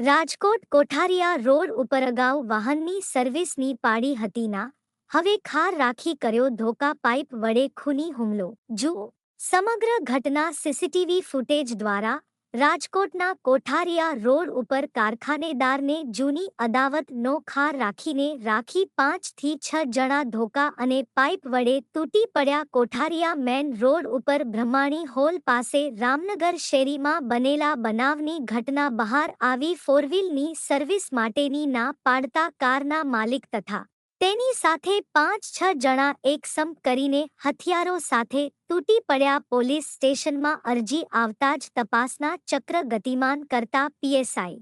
રાજકોટ કોઠારિયા road ઉપર અગાઉ વાહનની સર્વિસની પાડી હતી ના હવે ખાર રાખી કર્યો ધોકા પાઇપ વડે ખૂની હુમલો જુઓ સમગ્ર ઘટના સીસીટીવી ફૂટેજ દ્વારા રાજકોટના કોઠારિયા રોડ ઉપર કારખાનેદારને જૂની અદાવત નો ખાર રાખીને રાખી પાંચથી છ જણા ધોકા અને પાઇપ વડે તૂટી પડ્યા કોઠારિયા મેન રોડ ઉપર બ્રહ્માણી હોલ પાસે રામનગર શેરીમાં બનેલા બનાવની ઘટના બહાર આવી ફોરવ્હીલની સર્વિસ માટેની ના પાડતા કારના માલિક તથા તેની સાથે પાંચ છ જણા એકસમ કરીને હથિયારો સાથે તૂટી પડ્યા પોલીસ સ્ટેશનમાં અરજી આવતા જ તપાસના ચક્ર ગતિમાન કરતા પીએસઆઈ